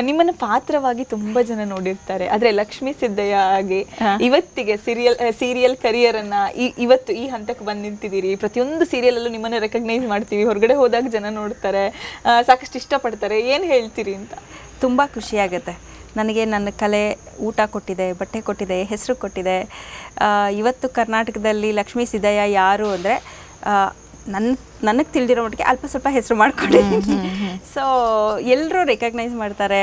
ನಿಮ್ಮನ್ನ ಪಾತ್ರವಾಗಿ ತುಂಬಾ ಜನ ನೋಡಿರ್ತಾರೆ. ಆದ್ರೆ ಲಕ್ಷ್ಮೀ ಸಿದ್ದಯ್ಯ ಆಗಿ ಇವತ್ತಿಗೆ ಸೀರಿಯಲ್ ಸೀರಿಯಲ್ ಕರಿಯರ್ ಅನ್ನ ಈ- ಇವತ್ತು ಈ ಹಂತಕ್ಕೆ ಬಂದು ನಿಂತಿದ್ದೀರಿ. ಪ್ರತಿಯೊಂದು ಸೀರಿಯಲ್ ಅಲ್ಲೂ ನಿಮ್ಮನ್ನ ರೆಕಗ್ನೈಸ್ ಮಾಡ್ತೀವಿ. ಹೊರಗಡೆ ಹೋದಾಗ ಜನ ನೋಡ್ತಾರೆ. ಸಾಕಷ್ಟು ಇಷ್ಟಪಡ್ತಾರೆ. ಏನ್ ಹೇಳ್ತೀರಿ ಅಂತ? ತುಂಬ ಖುಷಿಯಾಗುತ್ತೆ. ನನಗೆ ನನ್ನ ಕಲೆ ಊಟ ಕೊಟ್ಟಿದೆ ಬಟ್ಟೆ ಕೊಟ್ಟಿದೆ ಹೆಸರು ಕೊಟ್ಟಿದೆ. ಇವತ್ತು ಕರ್ನಾಟಕದಲ್ಲಿ ಲಕ್ಷ್ಮೀ ಸಿದ್ದಯ್ಯ ಯಾರು ಅಂದರೆ ನನ್ನ ನನಗೆ ತಿಳಿದಿರೋ ಮಟ್ಟಿಗೆ ಅಲ್ಪ ಸ್ವಲ್ಪ ಹೆಸರು ಮಾಡ್ಕೊಂಡಿದ್ದೀನಿ ಸೊ ಎಲ್ಲರೂ ರೆಕಗ್ನೈಸ್ ಮಾಡ್ತಾರೆ.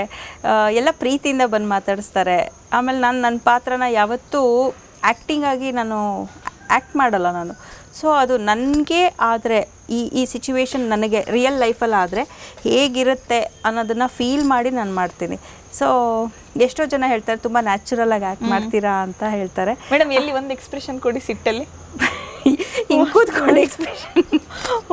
ಎಲ್ಲ ಪ್ರೀತಿಯಿಂದ ಬಂದು ಮಾತಾಡಿಸ್ತಾರೆ. ಆಮೇಲೆ ನಾನು ನನ್ನ ಪಾತ್ರನ ಯಾವತ್ತೂ ಆ್ಯಕ್ಟಿಂಗಾಗಿ ನಾನು ಆ್ಯಕ್ಟ್ ಮಾಡಲ್ಲ ನಾನು. ಸೊ ಅದು ನನಗೆ ಆದರೆ ಈ ಈ ಸಿಚುವೇಶನ್ ನನಗೆ ರಿಯಲ್ ಲೈಫಲ್ಲಿ ಆದರೆ ಹೇಗಿರುತ್ತೆ ಅನ್ನೋದನ್ನು ಫೀಲ್ ಮಾಡಿ ನಾನು ಮಾಡ್ತೀನಿ. ಸೊ ಎಷ್ಟೋ ಜನ ಹೇಳ್ತಾರೆ ತುಂಬ ನ್ಯಾಚುರಲ್ ಆಗಿ ಆ್ಯಕ್ಟ್ ಮಾಡ್ತೀರಾ ಅಂತ ಹೇಳ್ತಾರೆ. ಮೇಡಮ್ ಎಲ್ಲಿ ಒಂದು ಎಕ್ಸ್ಪ್ರೆಷನ್ ಕೊಡಿ ಸಿಟ್ಟಲ್ಲಿ. ಹಿಂಗೆ ಕೂತ್ಕೊಂಡು ಎಕ್ಸ್ಪ್ರೆಷನ್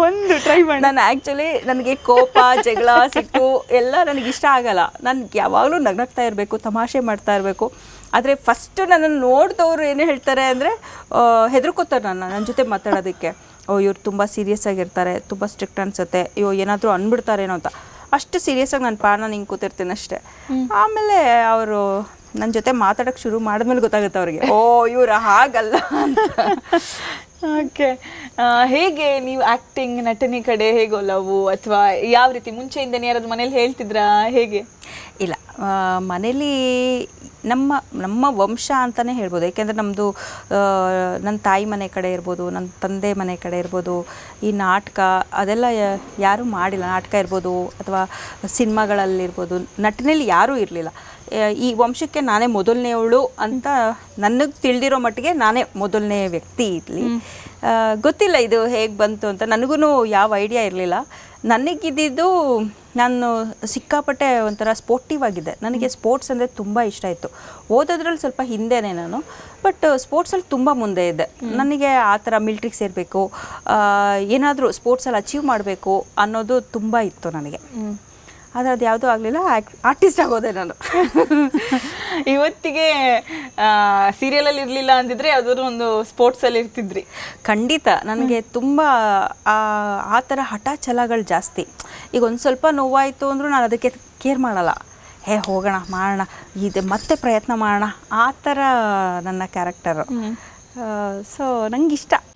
ಒಂದು ಟ್ರೈ ಮಾಡಿ. ನಾನು ಆ್ಯಕ್ಚುಲಿ ನನಗೆ ಕೋಪ ಜಗಳ ಸಿಟ್ಟು ಎಲ್ಲ ನನಗೆ ಇಷ್ಟ ಆಗಲ್ಲ. ನಾನು ಯಾವಾಗಲೂ ನಗ್ನಗ್ತಾ ಇರಬೇಕು ತಮಾಷೆ ಮಾಡ್ತಾ ಇರಬೇಕು. ಆದರೆ ಫಸ್ಟ್ ನನ್ನನ್ನು ನೋಡಿದವರು ಏನು ಹೇಳ್ತಾರೆ ಅಂದರೆ ಹೆದರ್ಕೋತಾರೆ ನನ್ನ ನನ್ನ ಜೊತೆ ಮಾತಾಡೋದಕ್ಕೆ. ಓ ಇವ್ರು ತುಂಬ ಸೀರಿಯಸ್ ಆಗಿರ್ತಾರೆ ತುಂಬ ಸ್ಟ್ರಿಕ್ಟ್ ಅನ್ಸುತ್ತೆ ಅಯ್ಯೋ ಏನಾದರೂ ಅಂದ್ಬಿಡ್ತಾರೇನೋ ಅಂತ. ಅಷ್ಟು ಸೀರಿಯಸ್ ಆಗಿ ನಾನು ಪಾನ ಹಿಂಗೆ ಕೂತಿರ್ತೀನಿ ಅಷ್ಟೇ. ಆಮೇಲೆ ಅವರು ನನ್ನ ಜೊತೆ ಮಾತಾಡಕ್ಕೆ ಶುರು ಮಾಡಿದ್ಮೇಲೆ ಗೊತ್ತಾಗುತ್ತೆ ಅವ್ರಿಗೆ ಓ ಇವ್ರು ಹಾಗಲ್ಲ ಅಂತ. ಓಕೆ ಹೇಗೆ ನೀವು ಆಕ್ಟಿಂಗ್ ನಟನೆ ಕಡೆ ಹೇಗೆ ಒಲವು ಅಥವಾ ಯಾವ ರೀತಿ ಮುಂಚೆಯಿಂದನೇ ಯಾರಾದ್ರು ಮನೇಲಿ ಹೇಳ್ತಿದ್ರಾ? ಹೇಗೆ? ಇಲ್ಲ ಮನೇಲಿ ನಮ್ಮ ನಮ್ಮ ವಂಶ ಅಂತಲೇ ಹೇಳ್ಬೋದು. ಏಕೆಂದರೆ ನಮ್ಮದು ನನ್ನ ತಾಯಿ ಮನೆ ಕಡೆ ಇರ್ಬೋದು ನನ್ನ ತಂದೆ ಮನೆ ಕಡೆ ಇರ್ಬೋದು, ಈ ನಾಟಕ ಅದೆಲ್ಲ ಯಾರೂ ಮಾಡಿಲ್ಲ. ನಾಟಕ ಇರ್ಬೋದು ಅಥವಾ ಸಿನಿಮಾಗಳಲ್ಲಿರ್ಬೋದು. ನಟನೆಯಲ್ಲಿ ಯಾರೂ ಇರಲಿಲ್ಲ. ಈ ವಂಶಕ್ಕೆ ನಾನೇ ಮೊದಲನೆಯವಳು ಅಂತ ನನಗೆ ತಿಳಿದಿರೋ ಮಟ್ಟಿಗೆ ನಾನೇ ಮೊದಲನೇ ವ್ಯಕ್ತಿ ಇರಲಿ ಗೊತ್ತಿಲ್ಲ ಇದು ಹೇಗೆ ಬಂತು ಅಂತ. ನನಗೂ ಯಾವ ಐಡಿಯಾ ಇರಲಿಲ್ಲ. ನನಗಿದ್ದಿದ್ದು ನಾನು ಸಿಕ್ಕಾಪಟ್ಟೆ ಒಂಥರ ಸ್ಪೋರ್ಟಿವ್ ಆಗಿದ್ದೆ. ನನಗೆ ಸ್ಪೋರ್ಟ್ಸ್ ಅಂದರೆ ತುಂಬ ಇಷ್ಟ ಇತ್ತು. ಓದೋದ್ರಲ್ಲಿ ಸ್ವಲ್ಪ ಹಿಂದೆನೇ ನಾನು. ಬಟ್ ಸ್ಪೋರ್ಟ್ಸಲ್ಲಿ ತುಂಬ ಮುಂದೆ ಇದ್ದೆ. ನನಗೆ ಆ ಥರ ಮಿಲ್ಟ್ರಿಗೆ ಸೇರಬೇಕು. ಏನಾದರೂ ಸ್ಪೋರ್ಟ್ಸಲ್ಲಿ ಅಚೀವ್ ಮಾಡಬೇಕು ಅನ್ನೋದು ತುಂಬ ಇತ್ತು ನನಗೆ. ಆದರೆ ಅದು ಯಾವುದೂ ಆಗಲಿಲ್ಲ. ಆರ್ಟಿಸ್ಟ್ ಆಗೋದೆ ನಾನು. ಇವತ್ತಿಗೆ ಸೀರಿಯಲಲ್ಲಿ ಇರಲಿಲ್ಲ ಅಂದಿದ್ರೆ ಯಾವುದಾದ್ರು ಒಂದು ಸ್ಪೋರ್ಟ್ಸಲ್ಲಿ ಇರ್ತಿದ್ರಿ. ಖಂಡಿತ. ನನಗೆ ತುಂಬ ಆ ಥರ ಹಠ ಛಲಗಳು ಜಾಸ್ತಿ. ಈಗ ಒಂದು ಸ್ವಲ್ಪ ನೋವಾಯಿತು ಅಂದರೂ ನಾನು ಅದಕ್ಕೆ ಕೇರ್ ಮಾಡಲ್ಲ. ಹೇ ಹೋಗೋಣ ಮಾಡೋಣ ಇದು ಮತ್ತೆ ಪ್ರಯತ್ನ ಮಾಡೋಣ. ಆ ಥರ ನನ್ನ ಕ್ಯಾರೆಕ್ಟರು ಸೊ ನನಗಿಷ್ಟ ಇಷ್ಟ